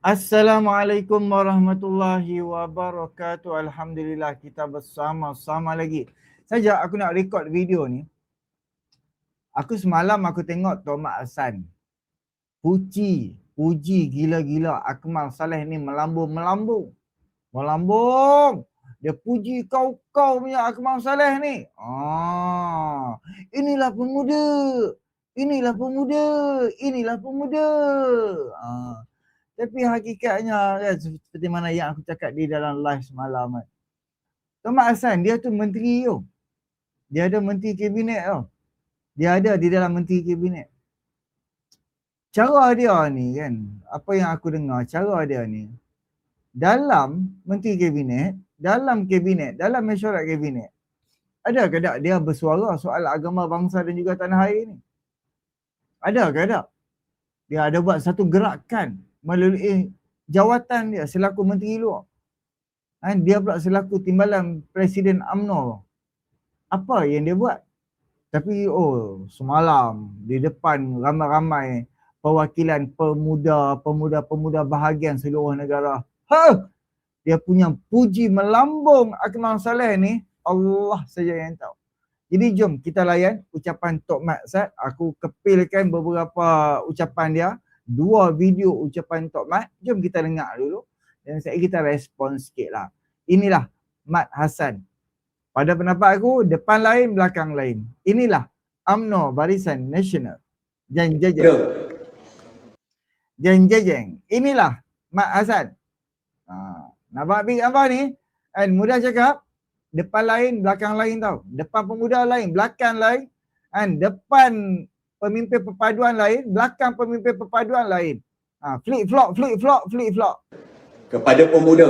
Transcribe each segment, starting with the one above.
Assalamualaikum warahmatullahi wabarakatuh. Alhamdulillah kita bersama-sama lagi. Saja aku nak record video ni. Aku semalam aku tengok Tomak Hasan. Puji, puji gila-gila Akmal Saleh ni melambung-melambung. Melambung. Dia puji kau-kau punya Akmal Saleh ni. Ah, inilah pemuda. Inilah pemuda. Inilah pemuda. Ah. Tapi hakikatnya kan seperti mana yang aku cakap di dalam live semalam kan. Tomak Hassan dia tu menteri tu. Dia ada menteri kabinet tu. Dia ada di dalam menteri kabinet. Cara dia ni kan, apa yang aku dengar, cara dia ni. Dalam menteri kabinet, dalam kabinet, dalam mesyuarat kabinet. Ada ke tak dia bersuara soal agama bangsa dan juga tanah air ni? Ada ke tak? Dia ada buat satu gerakan melalui jawatan dia selaku menteri luar. Han, dia pula selaku timbalan Presiden UMNO. Apa yang dia buat? Tapi oh semalam di depan ramai-ramai perwakilan pemuda, pemuda-pemuda bahagian seluruh negara. Ha! Dia punya puji melambung Akmal Saleh ni Allah saja yang tahu. Jadi jom kita layan ucapan Tok Mat Sat. Aku kepilkan beberapa ucapan dia dua video ucapan Tok Mat. Jom kita dengar dulu. Dan saya kita respon sikit lah. Inilah Mat Hasan. Pada pendapat aku, depan lain, belakang lain. Inilah UMNO Barisan Nasional. Jeng jeng. Jeng jeng. Inilah Mat Hasan. Ha, nampak big apa ni? And mudah cakap, depan lain, belakang lain tau. Depan pemuda lain, belakang lain. And depan pemimpin perpaduan lain, belakang pemimpin perpaduan lain. Ha, flip flop, flip flop, flip flop. Kepada pemuda.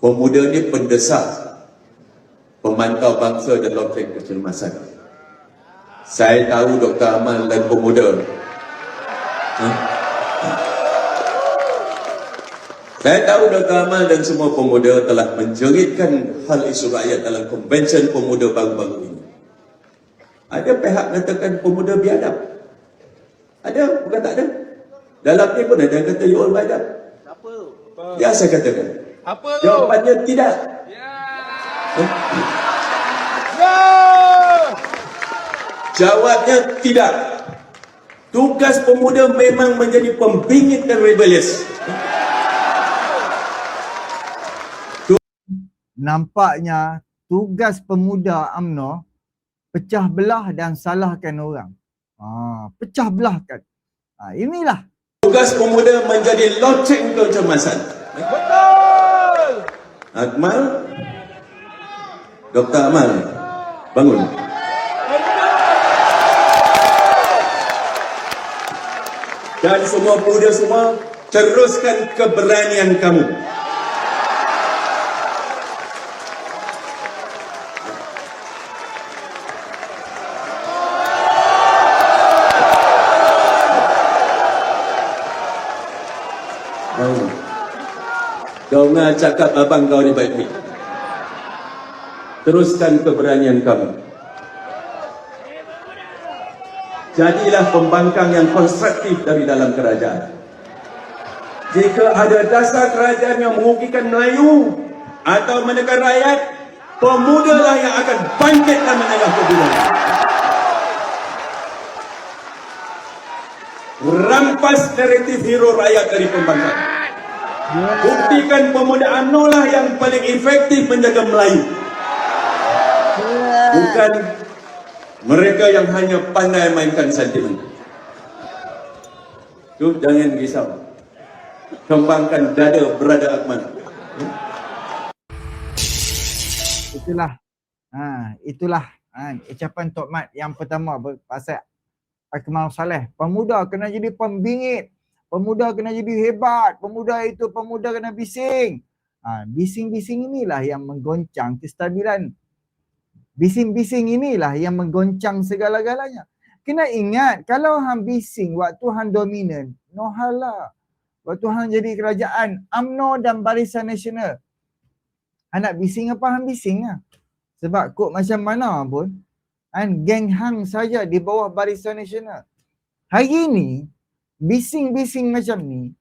Pemuda ni pendesak pemantau bangsa dan doktrin kecemasan. Saya tahu Dr. Amal dan pemuda. Ha? Saya tahu Dr. Amal dan semua pemuda telah menjeritkan hal isu rakyat dalam konvensyen pemuda baru-baru ini. Ada pihak mengatakan pemuda biadab. Ada, bukan tak ada. Dalam ni pun ada yang kata you all biadab. Apa? Ya saya katakan. Apa tu? Jawapannya tidak. Ya. Eh, No! Jawabnya tidak. Tugas pemuda memang menjadi pembingit dan rebellious. Nampaknya tugas pemuda UMNO pecah belah dan salahkan orang. Ha, pecah belahkan. Ha, inilah Tugas pemuda menjadi loceng kecemasan. Betul! Akmal, Dr. Amal, bangun. Dan semua pemuda semua, teruskan keberanian kamu. Dengar cakap abang kau ni baik-baik. Teruskan keberanian kamu. Jadilah pembangkang yang konstruktif dari dalam kerajaan. Jika ada dasar kerajaan yang merugikan Melayu atau menekan rakyat, pemudalah yang akan bangkit dan menengah kebunan. Rampas naratif hero rakyat dari pembangkang. Buktikan pemuda UMNO lah yang paling efektif menjaga Melayu. Bukan mereka yang hanya pandai mainkan sentimen. Tu jangan risau. Kembangkan dada berada Akmal. itulah. Ha, itulah ha, ucapan Tok Mat yang pertama pasal Akmal Saleh. Pemuda kena jadi pembingit. Pemuda kena jadi hebat. Pemuda itu pemuda kena bising. Ha, bising-bising inilah yang menggoncang kestabilan. Bising-bising inilah yang menggoncang segala-galanya. Kena ingat kalau hang bising waktu hang dominan, no hal lah. Waktu hang jadi kerajaan UMNO dan Barisan Nasional. Hang nak bising apa hang bising lah. Sebab kok macam mana pun, kan geng hang saja di bawah Barisan Nasional. Hari ini, bising-bising macam ni,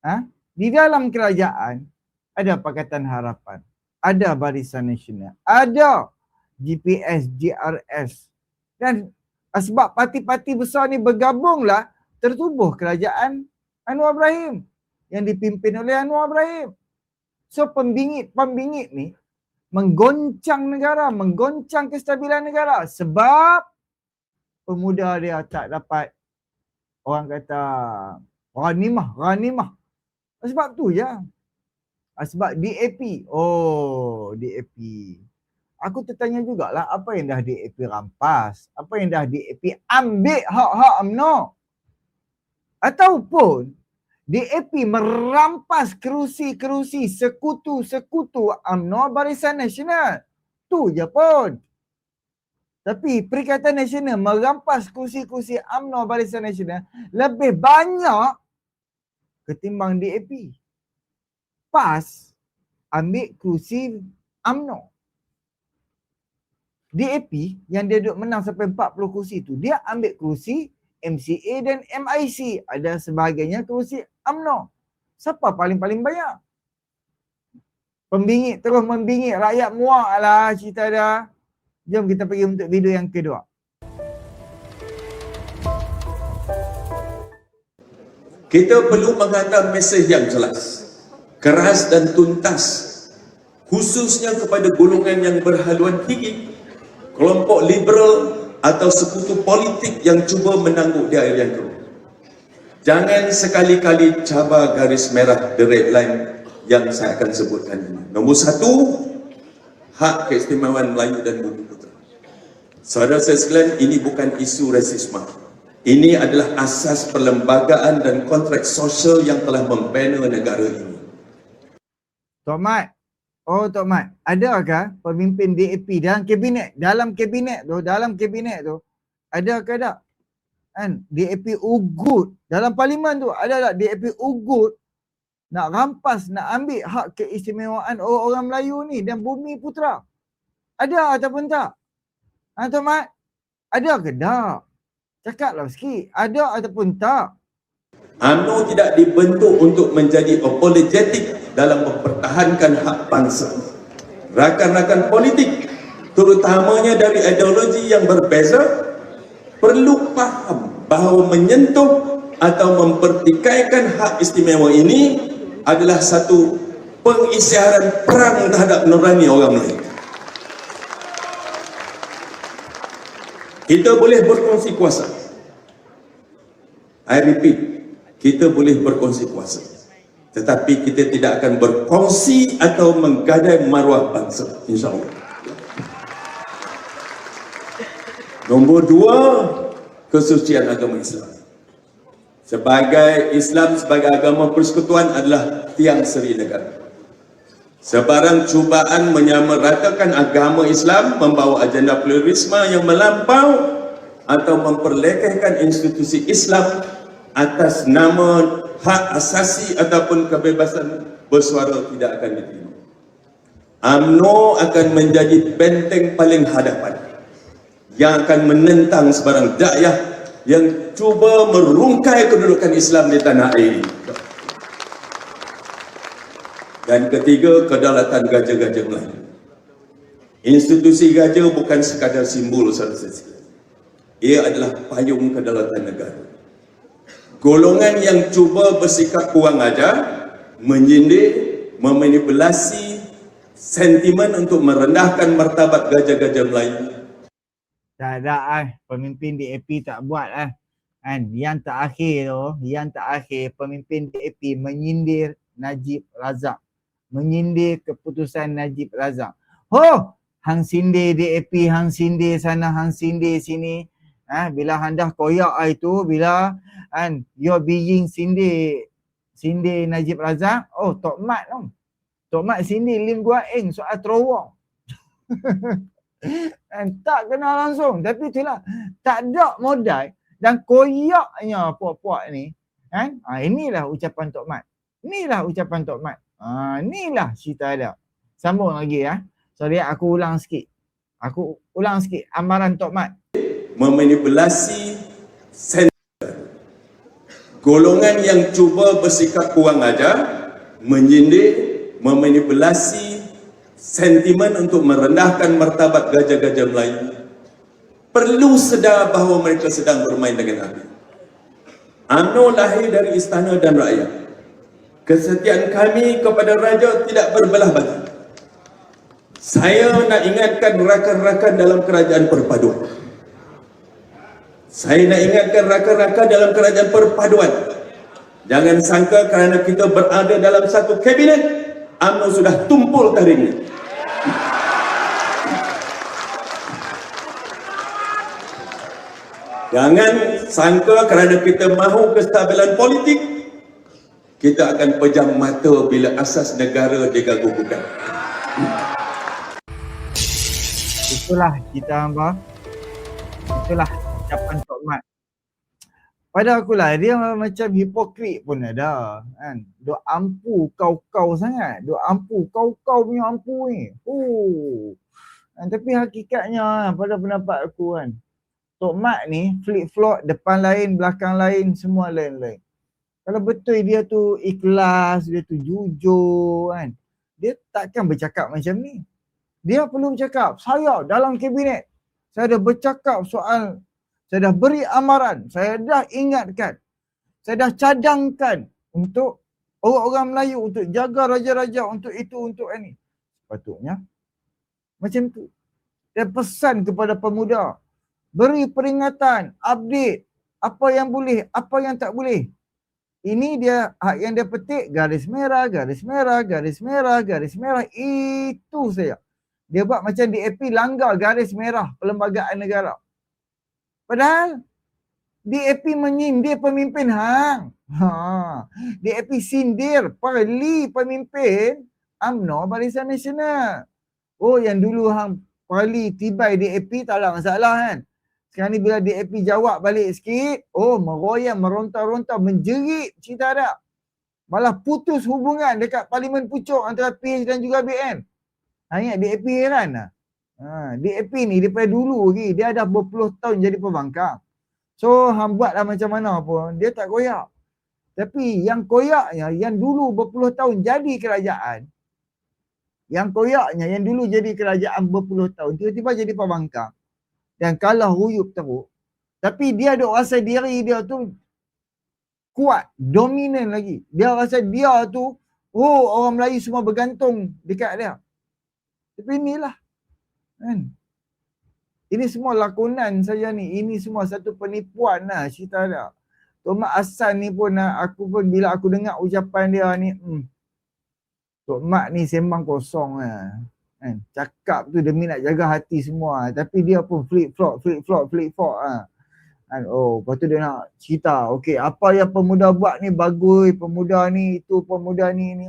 ha? di dalam kerajaan ada Pakatan Harapan, ada Barisan Nasional, ada GPS, GRS dan sebab parti-parti besar ni bergabunglah tertubuh kerajaan Anwar Ibrahim yang dipimpin oleh Anwar Ibrahim. So pembingit-pembingit ni menggoncang negara, menggoncang kestabilan negara sebab pemuda dia tak dapat orang kata ghanimah, ghanimah. Sebab tu. Ah, Sebab DAP. Oh, DAP. Aku tertanya jugalah apa yang dah DAP rampas? Apa yang dah DAP ambil hak-hak UMNO? Ataupun DAP merampas kerusi-kerusi sekutu-sekutu UMNO Barisan Nasional. Tu je pun. Tapi Perikatan Nasional merampas kursi-kursi UMNO Barisan Nasional lebih banyak ketimbang DAP. PAS ambil kursi UMNO. DAP yang dia duduk menang sampai 40 kursi tu, dia ambil kursi MCA dan MIC. Ada sebagainya kursi UMNO. Siapa paling-paling banyak? Pembingit terus membingit. Rakyat muak lah cerita dia. Jom kita pergi untuk video yang kedua. Kita perlu menghantar mesej yang jelas, keras dan tuntas, khususnya kepada golongan yang berhaluan tinggi, kelompok liberal atau sekutu politik yang cuba menangguk di air yang keruh. Jangan sekali-kali cabar garis merah, the red line yang saya akan sebutkan ini. Nombor satu, hak keistimewaan Melayu dan Bumi Putra. Saudara saya sekalian, ini bukan isu rasisme. Ini adalah asas perlembagaan dan kontrak sosial yang telah membina negara ini. Tok Mat. Oh Tok Mat. Adakah pemimpin DAP dalam kabinet? Dalam kabinet tu, dalam kabinet tu. Ada ke tak? Kan? DAP ugut. Dalam parlimen tu ada tak DAP ugut nak rampas, nak ambil hak keistimewaan orang Melayu ni dan bumi putra. Ada ataupun tak? Ha Tok Mat? Ada ke tak? Cakaplah sikit. Ada ataupun tak? UMNO tidak dibentuk untuk menjadi apologetik dalam mempertahankan hak bangsa. Rakan-rakan politik, terutamanya dari ideologi yang berbeza, perlu faham bahawa menyentuh atau mempertikaikan hak istimewa ini adalah satu pengisyaran perang terhadap nurani orang Melayu. Kita boleh berkongsi kuasa. I repeat, kita boleh berkongsi kuasa. Tetapi kita tidak akan berkongsi atau menggadai maruah bangsa. InsyaAllah. Nombor dua, kesucian agama Islam. Sebagai Islam sebagai agama persekutuan adalah tiang seri negara. Sebarang cubaan menyamaratakan agama Islam membawa agenda pluralisme yang melampau atau memperlekehkan institusi Islam atas nama hak asasi ataupun kebebasan bersuara tidak akan diterima. UMNO akan menjadi benteng paling hadapan yang akan menentang sebarang dakwah yang cuba merungkai kedudukan Islam di tanah air ini. Dan ketiga, kedaulatan gajah-gajah Melayu. Institusi gajah bukan sekadar simbol sahaja. Ia adalah payung kedaulatan negara. Golongan yang cuba bersikap kurang ajar, menyindir, memanipulasi sentimen untuk merendahkan martabat gajah-gajah Melayu. Tak ada eh. Pemimpin DAP tak buat eh. Kan? Yang terakhir tu, yang terakhir pemimpin DAP menyindir Najib Razak menyindir keputusan Najib Razak. Oh, hang sindir DAP, hang sindir sana, hang sindir sini. Ha, bila hang dah koyak itu, bila kan your being sindir sindir Najib Razak, oh Tok Mat tu. Tok Mat sindir Lim Gua Eng soal terowong. kan, tak kenal langsung. Tapi itulah, tak ada modal dan koyaknya puak-puak ni. Kan? Ha, inilah ucapan Tok Mat. Inilah ucapan Tok Mat. Ha, inilah cerita dia. Sambung lagi ya. Sorry aku ulang sikit. Aku ulang sikit amaran Tok Mat. Memanipulasi sentimen. golongan yang cuba bersikap kurang ajar, menyindir, memanipulasi sentimen untuk merendahkan martabat gajah-gajah Melayu perlu sedar bahawa mereka sedang bermain dengan api. UMNO lahir dari istana dan rakyat. Kesetiaan kami kepada raja tidak berbelah bagi. Saya nak ingatkan rakan-rakan dalam kerajaan perpaduan. Saya nak ingatkan rakan-rakan dalam kerajaan perpaduan. Jangan sangka kerana kita berada dalam satu kabinet, UMNO sudah tumpul taringnya. Jangan sangka kerana kita mahu kestabilan politik, kita akan pejam mata bila asas negara diganggu-gugat. Itulah kita hamba. Itulah ucapan Tok Mat. Pada aku lah dia macam hipokrit pun ada kan. Duk ampu kau-kau sangat. Duk ampu kau-kau punya ampu ni. Oh. Kan, tapi hakikatnya pada pendapat aku kan. Tok Mat ni flip flop depan lain, belakang lain, semua lain-lain. Kalau betul dia tu ikhlas, dia tu jujur kan. Dia takkan bercakap macam ni. Dia perlu bercakap, saya dalam kabinet, saya dah bercakap soal, saya dah beri amaran, saya dah ingatkan, saya dah cadangkan untuk orang-orang Melayu, untuk jaga raja-raja, untuk itu, untuk ini. Sepatutnya macam tu. Dia pesan kepada pemuda, beri peringatan, update, apa yang boleh, apa yang tak boleh. Ini dia hak yang dia petik garis merah, garis merah, garis merah, garis merah. Itu saya. Dia buat macam DAP langgar garis merah perlembagaan negara. Padahal DAP menyindir pemimpin hang. Ha. DAP sindir parli pemimpin UMNO Barisan Nasional. Oh yang dulu hang parli tibai DAP tak ada masalah kan. Sekarang ni bila DAP jawab balik sikit, oh meroyan, meronta-ronta, menjerit cerita ada. Malah putus hubungan dekat Parlimen Pucuk antara PH dan juga BN. Ha, ingat DAP heran lah. Ha, DAP ni daripada dulu lagi, dia dah berpuluh tahun jadi pembangkang. So, hang buatlah macam mana pun, dia tak koyak. Tapi yang koyaknya, yang dulu berpuluh tahun jadi kerajaan, yang koyaknya, yang dulu jadi kerajaan berpuluh tahun, tiba-tiba jadi pembangkang. Dan kalah huyup teruk. Tapi dia ada rasa diri dia tu kuat, dominan lagi. Dia rasa dia tu, oh orang Melayu semua bergantung dekat dia. Tapi inilah. Kan? Ini semua lakonan saya ni. Ini semua satu penipuan lah cerita dia. Tok Mat Hassan ni pun ah, aku pun bila aku dengar ucapan dia ni. Hmm, Tok Mat ni sembang kosong lah. Kan? Cakap tu demi nak jaga hati semua. Tapi dia pun flip flop, flip flop, flip flop lah. Kan? Oh, lepas tu dia nak cerita. Okay, apa yang pemuda buat ni bagus. Pemuda ni, itu pemuda ni. ni.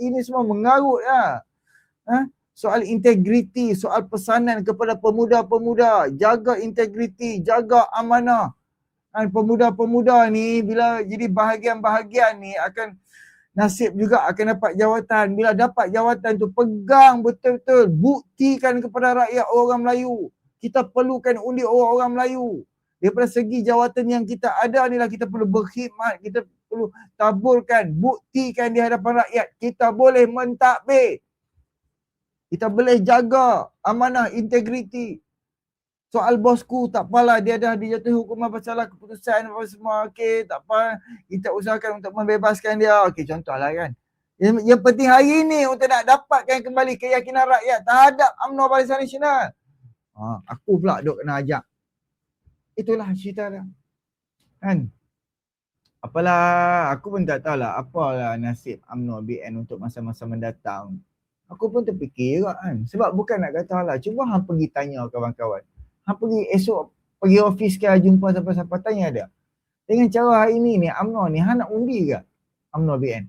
Ini semua mengarut lah. Ha? soal integriti, soal pesanan kepada pemuda-pemuda, jaga integriti, jaga amanah. Dan pemuda-pemuda ni bila jadi bahagian-bahagian ni akan nasib juga akan dapat jawatan. Bila dapat jawatan tu pegang betul-betul, buktikan kepada rakyat orang Melayu. Kita perlukan undi orang-orang Melayu. Daripada segi jawatan yang kita ada ni lah kita perlu berkhidmat, kita perlu taburkan, buktikan di hadapan rakyat. Kita boleh mentadbir. Kita boleh jaga amanah integriti. Soal bosku tak apalah dia dah dijatuhi hukuman pasal keputusan apa semua. Okey tak apa. Kita usahakan untuk membebaskan dia. Okey contohlah kan. Yang, yang penting hari ini untuk nak dapatkan kembali keyakinan rakyat terhadap UMNO Barisan Nasional. Ha, aku pula duk kena ajak. Itulah cerita dia. Kan? Apalah aku pun tak tahulah apalah nasib UMNO BN untuk masa-masa mendatang. Aku pun terfikir kan. Sebab bukan nak kata lah. Cuba hang pergi tanya kawan-kawan. Hang pergi esok pergi ofis ke jumpa siapa-siapa tanya dia. Dengan cara hari ni ni UMNO ni hang nak undi ke? UMNO BN.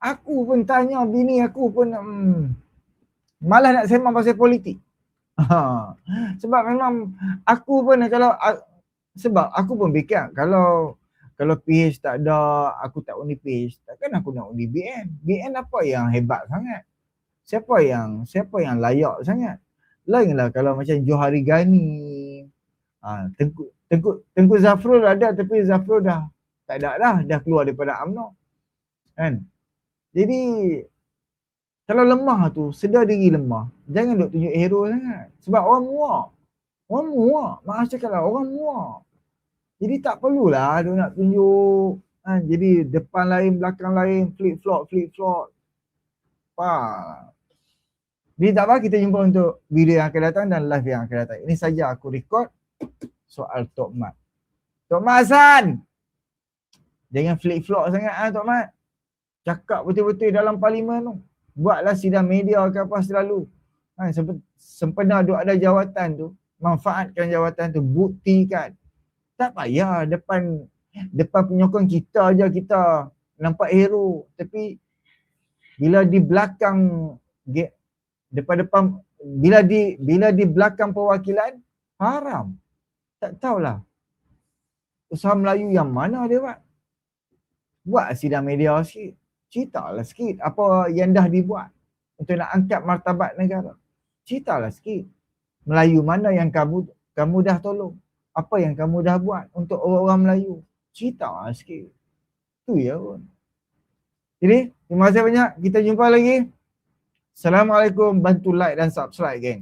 Aku pun tanya bini aku pun hmm, malah nak sembang pasal politik. Sebab memang aku pun kalau sebab aku pun fikir kalau kalau PH tak ada, aku tak undi PH, takkan aku nak undi BN. BN apa yang hebat sangat? Siapa yang siapa yang layak sangat? Lainlah kalau macam Johari Gani, ha, Tengku, Tengku, Tengku Zafrul ada tapi Zafrul dah tak ada dah, dah keluar daripada UMNO. Kan? Jadi kalau lemah tu, sedar diri lemah. Jangan duk tunjuk hero sangat. Sebab orang muak. Orang muak. Maaf cakap lah, orang muak. Jadi tak perlulah dia nak tunjuk. Kan? Jadi depan lain, belakang lain, flip flop, flip flop. Faham? Jadi tak apa, kita jumpa untuk video yang akan datang dan live yang akan datang. Ini saja aku record soal Tok Mat. Tok Mat Hasan! Jangan flip flop sangat ah Tok Mat. Cakap betul-betul dalam parlimen tu. Buatlah sidang media ke apa selalu. Ha, semp- sempena duk ada jawatan tu, manfaatkan jawatan tu, buktikan. Tak payah depan depan penyokong kita aja kita nampak hero. Tapi bila di belakang depan-depan bila di bila di belakang perwakilan haram. Tak tahulah. Usaha Melayu yang mana dia buat? Buat sidang media sikit. Ceritalah sikit apa yang dah dibuat untuk nak angkat martabat negara. Ceritalah sikit. Melayu mana yang kamu kamu dah tolong? Apa yang kamu dah buat untuk orang-orang Melayu? Ceritalah sikit. Tu ya pun. Jadi, terima kasih banyak. Kita jumpa lagi. Assalamualaikum. Bantu like dan subscribe, geng.